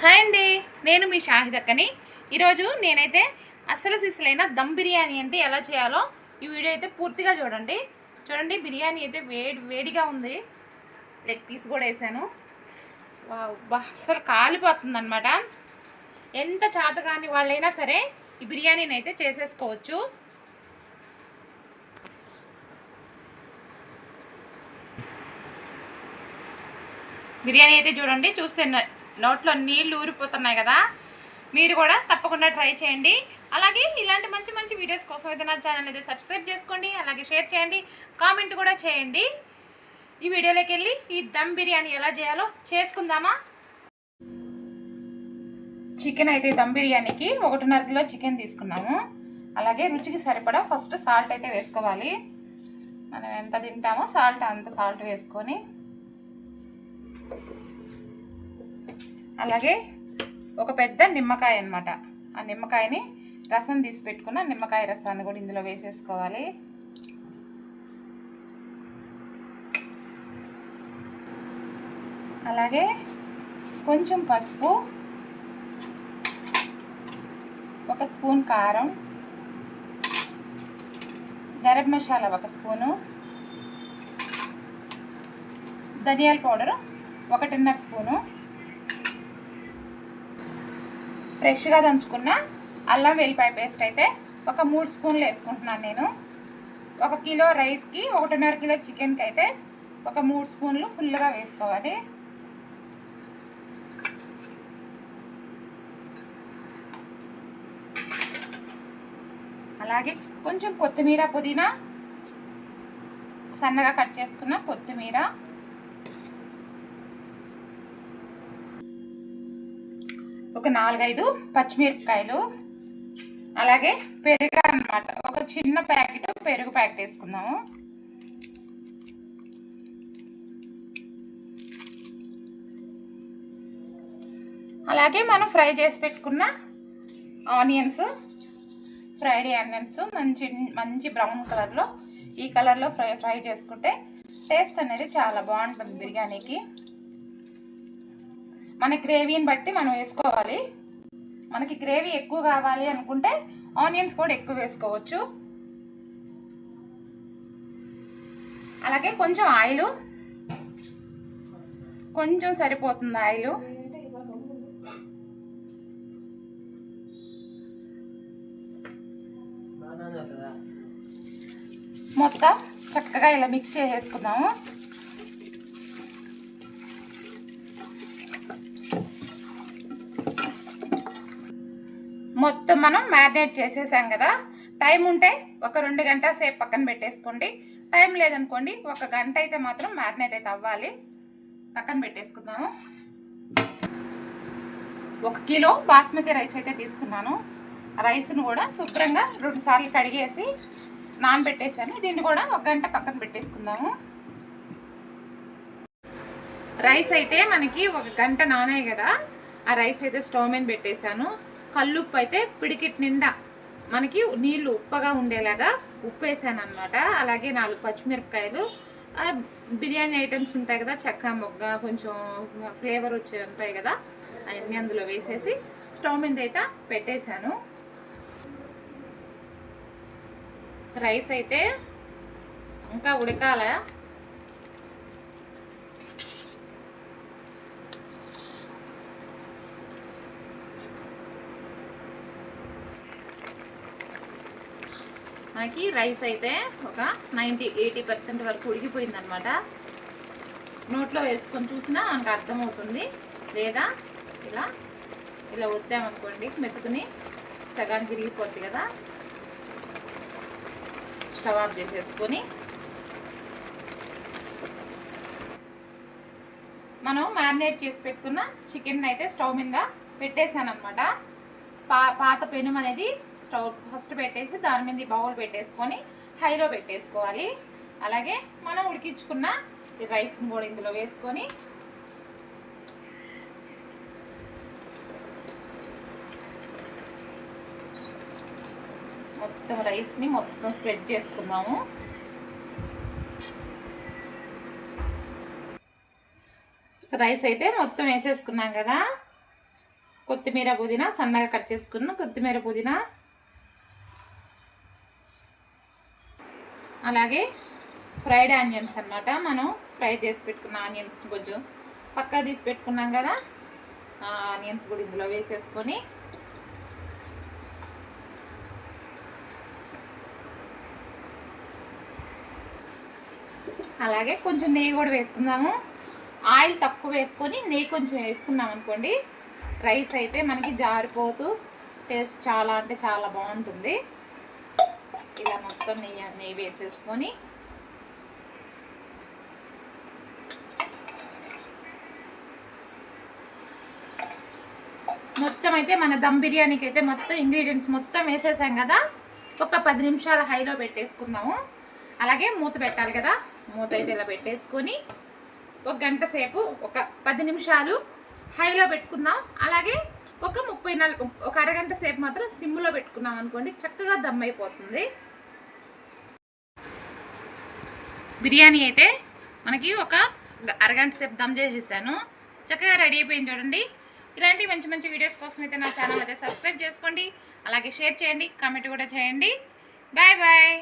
Hi అండి. నేను మీ షాహిదక్కని ఈరోజు నేనైతే అసలు సిసలైన దమ్ బిర్యానీ అంటే ఎలా చేయాలో ఈ వీడియో అయితే పూర్తిగా చూడండి. చూడండి బిర్యానీ అయితే వేడి వేడిగా ఉంది. లెగ్ పీస్ కూడా వేసాను. వావ్, అసలు కాలిపోతుంది అనమాట ఎంత చాతగాని వాళ్ళైనా సరే ఈ బిర్యానీని అయితే చేసేసుకోవచ్చు. బిర్యానీ అయితే చూడండి చూస్తే నోట్లో నీళ్ళు ఊరిపోతున్నాయి కదా మీరు కూడా తప్పకుండా ట్రై చేయండి. అలాగే ఇలాంటి మంచి మంచి వీడియోస్ కోసం అయితే నా ఛానల్ అయితే సబ్స్క్రైబ్ చేసుకోండి అలాగే షేర్ చేయండి కామెంట్ కూడా చేయండి. ఈ వీడియోలోకి వెళ్ళి ఈ దమ్ బిర్యానీ ఎలా చేయాలో చేసుకుందామా? చికెన్ అయితే దమ్ బిర్యానీకి ఒకటిన్నర కిలో చికెన్ తీసుకున్నాము. అలాగే రుచికి సరిపడా ఫస్ట్ సాల్ట్ అయితే వేసుకోవాలి. మనం ఎంత తింటామో సాల్ట్ అంత సాల్ట్ వేసుకొని అలాగే ఒక పెద్ద నిమ్మకాయ అన్నమాట. ఆ నిమ్మకాయని రసం తీసి పెట్టుకున్న నిమ్మకాయ రసాన్ని కూడా ఇందులో వేసేసుకోవాలి. అలాగే కొంచెం పసుపు ఒక స్పూన్ కారం గరం మసాలా ఒక స్పూను ధనియాల పౌడరు ఒకటిన్నర స్పూను ఫ్రెష్గా దంచుకున్న అల్లం వెల్లిపాయ పేస్ట్ అయితే ఒక మూడు స్పూన్లు వేసుకుంటున్నాను నేను. ఒక కిలో రైస్కి ఒకటిన్నర కిలో చికెన్కి అయితే ఒక మూడు స్పూన్లు ఫుల్గా వేసుకోవాలి. అలాగే కొంచెం కొత్తిమీర పుదీనా సన్నగా కట్ చేసుకున్న కొత్తిమీర ఒక నాలుగైదు పచ్చిమిరపకాయలు అలాగే పెరుగు అన్నమాట. ఒక చిన్న ప్యాకెట్ పెరుగు ప్యాకెట్ వేసుకుందాము. అలాగే మనం ఫ్రై చేసి పెట్టుకున్న ఆనియన్స్ ఫ్రైడ్ ఆనియన్స్ మంచి మంచి బ్రౌన్ కలర్లో ఈ కలర్లో ఫ్రై ఫ్రై చేసుకుంటే టేస్ట్ అనేది చాలా బాగుంటుంది బిర్యానీకి. మన గ్రేవీని బట్టి మనం వేసుకోవాలి. మనకి గ్రేవీ ఎక్కువ కావాలి అనుకుంటే ఆనియన్స్ కూడా ఎక్కువ వేసుకోవచ్చు. అలాగే కొంచెం ఆయిల్. కొంచెం సరిపోతుంది ఆయిల్. మొత్తం చక్కగా ఇలా మిక్స్ చేసేసుకుందాము. మొత్తం మనం మ్యారినేట్ చేసేసాం కదా. టైం ఉంటే ఒక రెండు గంటల సేపు పక్కన పెట్టేసుకోండి. టైం లేదనుకోండి ఒక గంట అయితే మాత్రం మ్యారినేట్ అయితే అవ్వాలి. పక్కన పెట్టేసుకుందాము. ఒక కిలో బాస్మతి రైస్ అయితే తీసుకున్నాను. ఆ రైస్ను కూడా శుభ్రంగా రెండు సార్లు కడిగేసి నానబెట్టేసాను దీన్ని కూడా ఒక గంట పక్కన పెట్టేసుకుందాము. రైస్ అయితే మనకి ఒక గంట నానాయి కదా. ఆ రైస్ అయితే స్టవ్ మీద పెట్టేశాను. కల్లుప్పు అయితే పిడికిట్ నిండా మనకి నీళ్ళు ఉప్పగా ఉండేలాగా ఉప్పు వేసాను అనమాట అలాగే నాలుగు పచ్చిమిరపకాయలు బిర్యానీ ఐటమ్స్ ఉంటాయి కదా చెక్క మొగ్గ కొంచెం ఫ్లేవర్ వచ్చే ఉంటాయి కదా అవన్నీ అందులో వేసేసి స్టవ్ మీద అయితే పెట్టేశాను. రైస్ అయితే ఇంకా ఉడకాల. మనకి రైస్ అయితే ఒక నైంటీ ఎయిటీ పర్సెంట్ వరకు ఉడికిపోయింది అనమాట నోట్లో వేసుకొని చూసినా మనకు అర్థమవుతుంది. లేదా ఇలా ఇలా వద్దామనుకోండి మెతుకుని సగానికి విరిగిపోద్ది కదా. స్టవ్ ఆఫ్ చేసేసుకొని మనం మ్యారినేట్ చేసి పెట్టుకున్న చికెన్ అయితే స్టవ్ మీద పెట్టేశాను అనమాట పా పాత పెనుము అనేది స్టవ్ ఫస్ట్ పెట్టేసి దాని మీద బౌల్ పెట్టేసుకొని హైలో పెట్టేసుకోవాలి. అలాగే మనం ఉడికించుకున్న రైస్ని కూడా ఇందులో వేసుకొని మొత్తం రైస్ని మొత్తం స్ప్రెడ్ చేసుకుందాము. రైస్ అయితే మొత్తం వేసేసుకున్నాం కదా. కొత్తిమీర పుదీనా సన్నగా కట్ చేసుకున్న కొత్తిమీర పుదీనా అలాగే ఫ్రైడ్ ఆనియన్స్ అన్నమాట. మనం ఫ్రై చేసి పెట్టుకున్న ఆనియన్స్ కొంచెం పక్కా తీసి పెట్టుకున్నాం కదా? ఆ ఆనియన్స్ కూడా ఇందులో వేసేసుకొని. అలాగే కొంచెం నెయ్యి కూడా వేసుకుందాము. ఆయిల్ తక్కువ వేసుకొని నెయ్యి కొంచెం వేసుకున్నాం అనుకోండి రైస్ అయితే మనకి జారిపోతూ టేస్ట్ చాలా అంటే చాలా బాగుంటుంది. ఇలా మొత్తం నెయ్యి నెయ్యి వేసేసుకొని మొత్తం అయితే మన దమ్ బిర్యానీకి అయితే మొత్తం ఇంగ్రీడియంట్స్ మొత్తం వేసేసాం కదా. ఒక పది నిమిషాలు హైలో పెట్టేసుకుందాము. అలాగే మూత పెట్టాలి కదా. మూత అయితే ఇలా పెట్టేసుకొని ఒక గంట సేపు ఒక పది నిమిషాలు హైలో పెట్టుకుందాం. అలాగే ఒక ముప్పై నల్ ఒక అరగంట సేపు మాత్రం సిమ్లో పెట్టుకున్నాం అనుకోండి చక్కగా దమ్ అయిపోతుంది. బిర్యానీ అయితే మనకి ఒక అరగంట సేపు దమ్ చేసేసాను. చక్కగా రెడీ అయిపోయింది చూడండి. ఇలాంటి మంచి మంచి వీడియోస్ కోసం అయితే నా ఛానల్ అయితే సబ్స్క్రైబ్ చేసుకోండి. అలాగే షేర్ చేయండి కామెంట్ కూడా చేయండి. Bye bye.